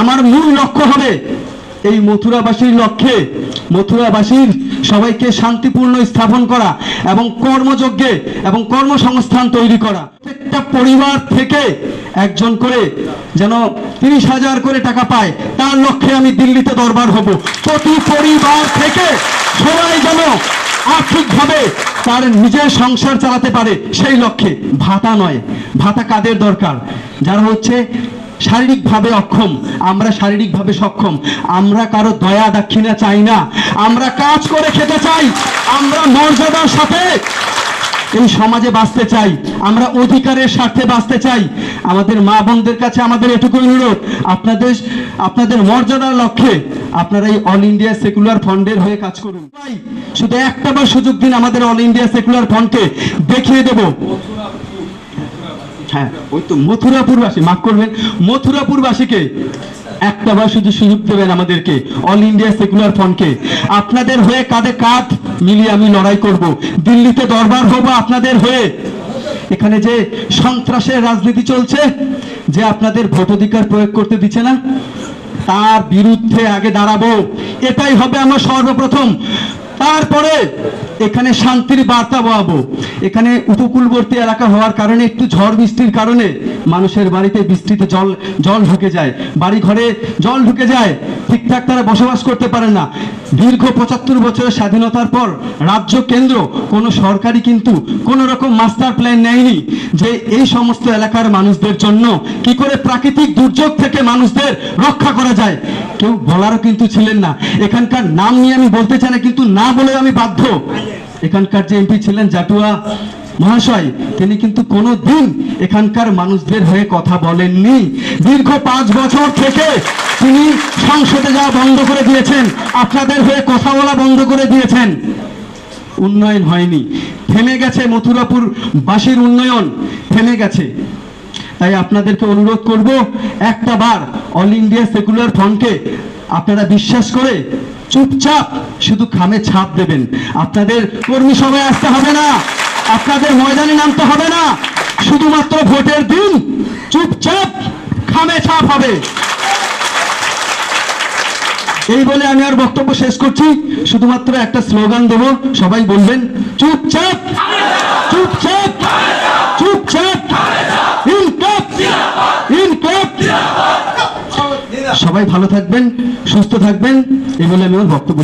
আমার মূল লক্ষ্য হবে এই মথুরাবাসীর লক্ষ্যে, মথুরাবাসীর সবাইকে শান্তিপূর্ণ স্থাপন করা এবং কর্মযজ্ঞে এবং কর্মসংস্থান তৈরি করা। প্রত্যেকটা পরিবার থেকে একজন করে যেন তিরিশ হাজার করে টাকা পায়, তার লক্ষ্যে আমি দিল্লিতে দরবার হব। প্রতি পরিবার থেকে সবাই যেন আর্থিকভাবে তার নিজের সংসার চালাতে পারে, সেই লক্ষ্যে। ভাতা নয়, ভাতা কাদের দরকার? যারা হচ্ছে শারীরিকভাবে অক্ষম, আমরা শারীরিকভাবে সক্ষম। আমরা কারও দয়া দাক্ষিণা চাই না। আমরা কাজ করে খেতে চাই। আমরা মর্যাদার সাথে এই সমাজে বাঁচতে চাই। আমরা অধিকারের স্বার্থে বাঁচতে চাই। আমাদের মা বোনদের কাছে আমাদের এটুকু অনুরোধ। আপনাদের আপনাদের মর্যাদার লক্ষ্যে আপনারা এই অল ইন্ডিয়া সেকুলার ফান্ডের হয়ে কাজ করুন। শুধু একটা বার সুযোগ দিন আমাদের অল ইন্ডিয়া সেকুলার ফান্ডকে দেখিয়ে দেব। হ্যাঁ ওই তো মথুরাপুরবাসী মাফ করবেন। মথুরাপুরবাসীকে একটা বার শুধু সুযোগ দেবেন আমাদেরকে অল ইন্ডিয়া সেকুলার ফ্রন্টকে আপনাদের হয়ে কাঁধে কাঁধ মিলিয়ে আমি লড়াই করব। দিল্লিতে দরবার হব আপনাদের হয়ে। এখানে যে সন্ত্রাসের রাজনীতি চলছে, যে আপনাদের ভোটাধিকার প্রয়োগ করতে দিচ্ছে না, তার বিরুদ্ধে আগে দাঁড়াবো। এটাই হবে আমার সর্বপ্রথম। তারপরে এখানে শান্তির বার্তা বহাবো এখানে উপকূলবর্তী এলাকা হওয়ার কারণে, একটু ঝড় বৃষ্টির কারণে মানুষের বাড়িতে বৃষ্টিতে জল জল ঢুকে যায়। বাড়ি ঘরে জল ঢুকে যায়। ঠিকঠাক তারা বসবাস করতে পারে না। দীর্ঘ পঁচাত্তর বছরের স্বাধীনতার পর রাজ্য কেন্দ্র কোনো সরকারি কিন্তু কোনো রকম মাস্টার প্ল্যান নেয়নি যে এই সমস্ত এলাকার মানুষদের জন্য কি করে প্রাকৃতিক দুর্যোগ থেকে মানুষদের রক্ষা করা যায়। কেউ বলারও কিন্তু ছিলেন না। এখানকার নাম নিয়ে আমি বলতে চাই না, কিন্তু না বলে আমি বাধ্য। এখানকার যে এমপি ছিলেন জাটুয়া মহাশয়, তিনি কিন্তু কোনো দিন এখানকার মানুষদের হয়ে কথা বলেননি। দীর্ঘ পাঁচ বছর থেকে তিনি সংসদে যাওয়া বন্ধ করে দিয়েছেন, আপনাদের হয়ে কথা বলা বন্ধ করে দিয়েছেন। উন্নয়ন হয়নি। থেমে গেছে মথুরাপুর বাসীর উন্নয়ন, থেমে গেছে। তাই আপনাদেরকে অনুরোধ করব, একটা বার অল ইন্ডিয়া সেকুলার ফ্রন্টকে আপনারা বিশ্বাস করে চুপচাপ শুধু খামে ছাপ দেবেন। আপনাদের কর্মী সভায় আসতে হবে না। আপনাদের ময়দানে নামতে হবে না। শুধুমাত্র ভোটের দিন চুপচাপ খামে ছাপ হবে। এই বলে আমি আর বক্তব্য শেষ করছি। শুধুমাত্র একটা স্লোগান দেব, সবাই বলবেন, চুপচাপ চুপচাপ চুপচাপ সবাই ভালো থাকবেন, সুস্থ থাকবেন এই বলে আমি আমার বক্তব্য